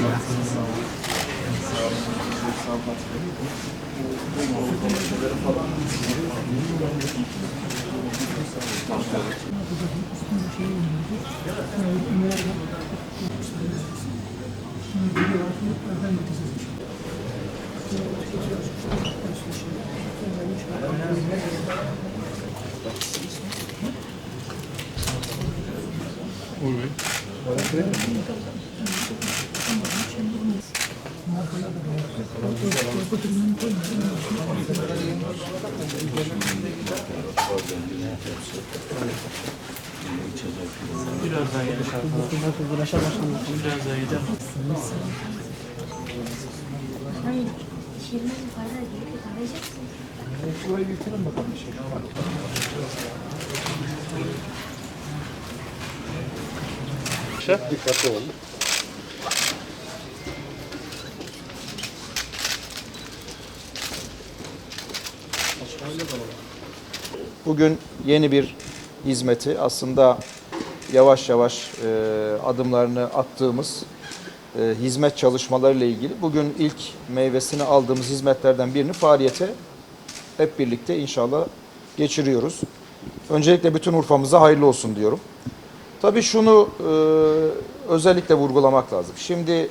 Uy, Bey. Biraz daha geniş arkadaşlar. Biraz daha gidelim. Hayır, şirmen fayda değil. Arayacaksın. Dikkatli olun. Bugün yeni bir hizmeti aslında yavaş yavaş e, adımlarını attığımız e, hizmet çalışmalarıyla ilgili bugün ilk meyvesini aldığımız hizmetlerden birini faaliyete hep birlikte inşallah geçiriyoruz. Öncelikle bütün Urfa'mıza hayırlı olsun diyorum. Tabii şunu e, özellikle vurgulamak lazım. Şimdi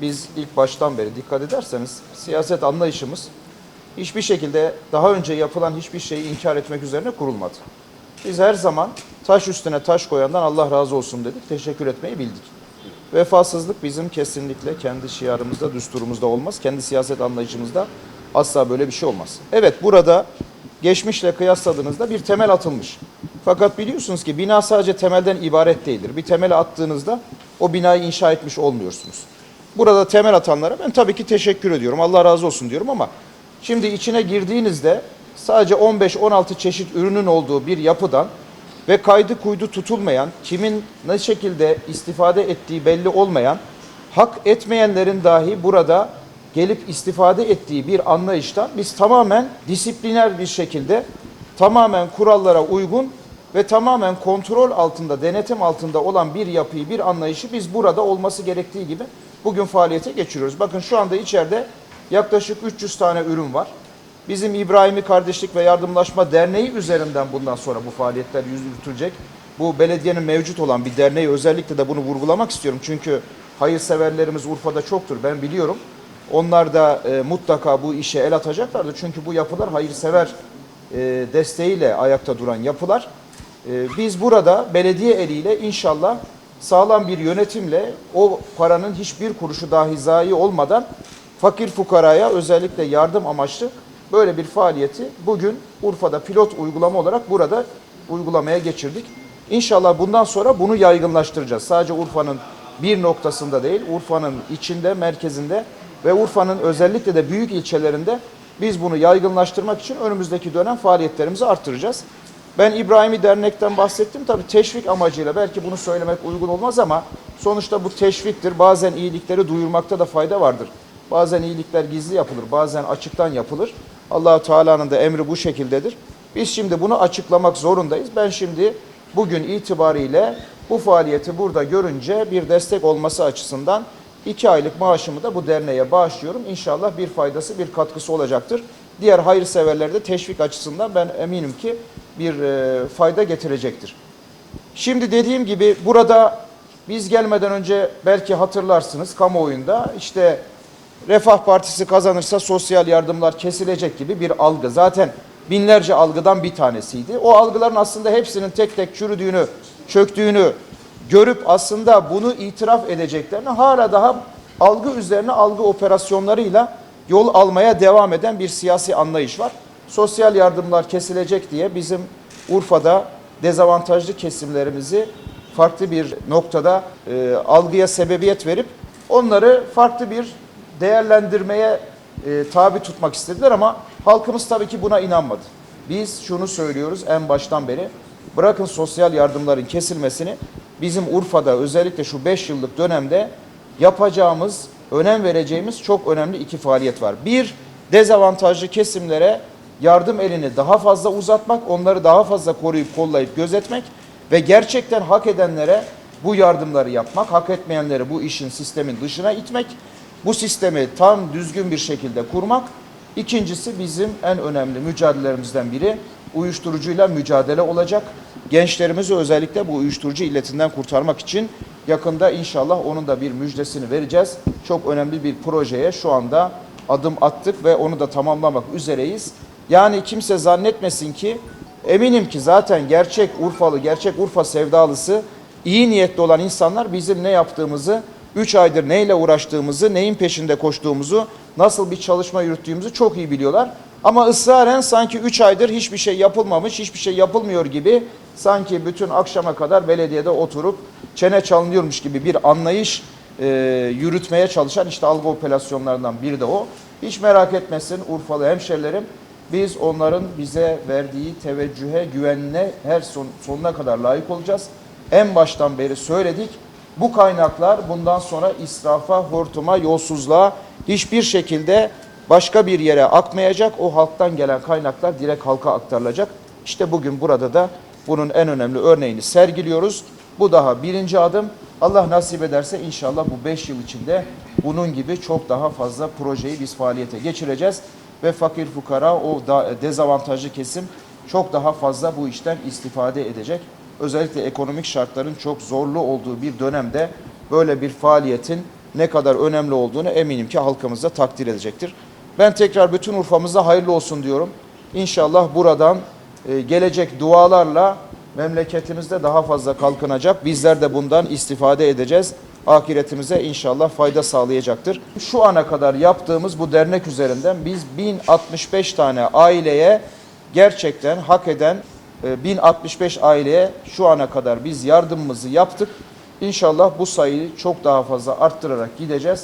biz ilk baştan beri dikkat ederseniz siyaset anlayışımız hiçbir şekilde daha önce yapılan hiçbir şeyi inkar etmek üzerine kurulmadı. Biz her zaman taş üstüne taş koyandan Allah razı olsun dedik, teşekkür etmeyi bildik. Vefasızlık bizim kesinlikle kendi şiarımızda, düsturumuzda olmaz. Kendi siyaset anlayışımızda asla böyle bir şey olmaz. Evet burada geçmişle kıyasladığınızda bir temel atılmış. Fakat biliyorsunuz ki bina sadece temelden ibaret değildir. Bir temeli attığınızda o binayı inşa etmiş olmuyorsunuz. Burada temel atanlara ben tabii ki teşekkür ediyorum. Allah razı olsun diyorum ama şimdi içine girdiğinizde sadece 15-16 çeşit ürünün olduğu bir yapıdan ve kaydı kuydu tutulmayan, kimin ne şekilde istifade ettiği belli olmayan, hak etmeyenlerin dahi burada gelip istifade ettiği bir anlayıştan biz tamamen disipliner bir şekilde, tamamen kurallara uygun ve tamamen kontrol altında, denetim altında olan bir yapıyı, bir anlayışı biz burada olması gerektiği gibi bugün faaliyete geçiriyoruz. Bakın şu anda içeride yaklaşık 300 tane ürün var. Bizim İbrahimi Kardeşlik ve Yardımlaşma Derneği üzerinden bundan sonra bu faaliyetler yürütülecek. Bu belediyenin mevcut olan bir derneği özellikle de bunu vurgulamak istiyorum. Çünkü hayırseverlerimiz Urfa'da çoktur ben biliyorum. Onlar da e, mutlaka bu işe el atacaklardır. Çünkü bu yapılar hayırsever e, desteğiyle ayakta duran yapılar. E, biz burada belediye eliyle inşallah sağlam bir yönetimle o paranın hiçbir kuruşu dahi zayi olmadan fakir fukaraya özellikle yardım amaçlı böyle bir faaliyeti bugün Urfa'da pilot uygulama olarak burada uygulamaya geçirdik. İnşallah bundan sonra bunu yaygınlaştıracağız. Sadece Urfa'nın bir noktasında değil, Urfa'nın içinde, merkezinde ve Urfa'nın özellikle de büyük ilçelerinde biz bunu yaygınlaştırmak için önümüzdeki dönem faaliyetlerimizi arttıracağız. Ben İbrahimi Dernek'ten bahsettim. Tabii teşvik amacıyla belki bunu söylemek uygun olmaz ama sonuçta bu teşviktir. Bazen iyilikleri duyurmakta da fayda vardır. Bazen iyilikler gizli yapılır, bazen açıktan yapılır. Allahu Teala'nın da emri bu şekildedir. Biz şimdi bunu açıklamak zorundayız. Ben şimdi bugün itibariyle bu faaliyeti burada görünce bir destek olması açısından iki aylık maaşımı da bu derneğe bağışlıyorum. İnşallah bir faydası, bir katkısı olacaktır. Diğer hayırseverlere de teşvik açısından ben eminim ki bir e, fayda getirecektir. Şimdi dediğim gibi burada biz gelmeden önce belki hatırlarsınız kamuoyunda işte Refah Partisi kazanırsa sosyal yardımlar kesilecek gibi bir algı. Zaten binlerce algıdan bir tanesiydi. O algıların aslında hepsinin tek tek çürüdüğünü, çöktüğünü görüp aslında bunu itiraf edeceklerini hala daha algı üzerine algı operasyonlarıyla yol almaya devam eden bir siyasi anlayış var. Sosyal yardımlar kesilecek diye bizim Urfa'da dezavantajlı kesimlerimizi farklı bir noktada e, algıya sebebiyet verip onları farklı bir değerlendirmeye e, tabi tutmak istediler ama halkımız tabii ki buna inanmadı. Biz şunu söylüyoruz en baştan beri bırakın sosyal yardımların kesilmesini bizim Urfa'da özellikle şu 5 yıllık dönemde yapacağımız, önem vereceğimiz çok önemli iki faaliyet var. Bir, dezavantajlı kesimlere yardım elini daha fazla uzatmak, onları daha fazla koruyup kollayıp gözetmek ve gerçekten hak edenlere bu yardımları yapmak, hak etmeyenleri bu işin sistemin dışına itmek, bu sistemi tam düzgün bir şekilde kurmak. İkincisi bizim en önemli mücadelelerimizden biri uyuşturucuyla mücadele olacak. Gençlerimizi özellikle bu uyuşturucu illetinden kurtarmak için yakında inşallah onun da bir müjdesini vereceğiz. Çok önemli bir projeye şu anda adım attık ve onu da tamamlamak üzereyiz. Yani kimse zannetmesin ki eminim ki zaten gerçek Urfalı, gerçek Urfa sevdalısı iyi niyetli olan insanlar bizim ne yaptığımızı, 3 aydır neyle uğraştığımızı, neyin peşinde koştuğumuzu, nasıl bir çalışma yürüttüğümüzü çok iyi biliyorlar. Ama ısraren sanki 3 aydır hiçbir şey yapılmamış, hiçbir şey yapılmıyor gibi sanki bütün akşama kadar belediyede oturup çene çalınıyormuş gibi bir anlayış e, yürütmeye çalışan işte algı operasyonlarından biri de o. Hiç merak etmesin Urfalı hemşerilerim. Biz onların bize verdiği teveccühe, güvenine her son, sonuna kadar layık olacağız. En baştan beri söyledik. Bu kaynaklar bundan sonra israfa, hortuma, yolsuzluğa hiçbir şekilde başka bir yere akmayacak. O halktan gelen kaynaklar direkt halka aktarılacak. İşte bugün burada da bunun en önemli örneğini sergiliyoruz. Bu daha birinci adım. Allah nasip ederse inşallah bu beş yıl içinde bunun gibi çok daha fazla projeyi biz faaliyete geçireceğiz. Ve fakir fukara o da dezavantajlı kesim çok daha fazla bu işten istifade edecek. Özellikle ekonomik şartların çok zorlu olduğu bir dönemde böyle bir faaliyetin ne kadar önemli olduğunu eminim ki halkımız da takdir edecektir. Ben tekrar bütün Urfa'mıza hayırlı olsun diyorum. İnşallah buradan e, gelecek dualarla memleketimizde daha fazla kalkınacak. Bizler de bundan istifade edeceğiz. Ahiretimize inşallah fayda sağlayacaktır. Şu ana kadar yaptığımız bu dernek üzerinden biz 1065 tane aileye gerçekten hak eden 1065 aileye şu ana kadar biz yardımımızı yaptık. İnşallah bu sayıyı çok daha fazla arttırarak gideceğiz.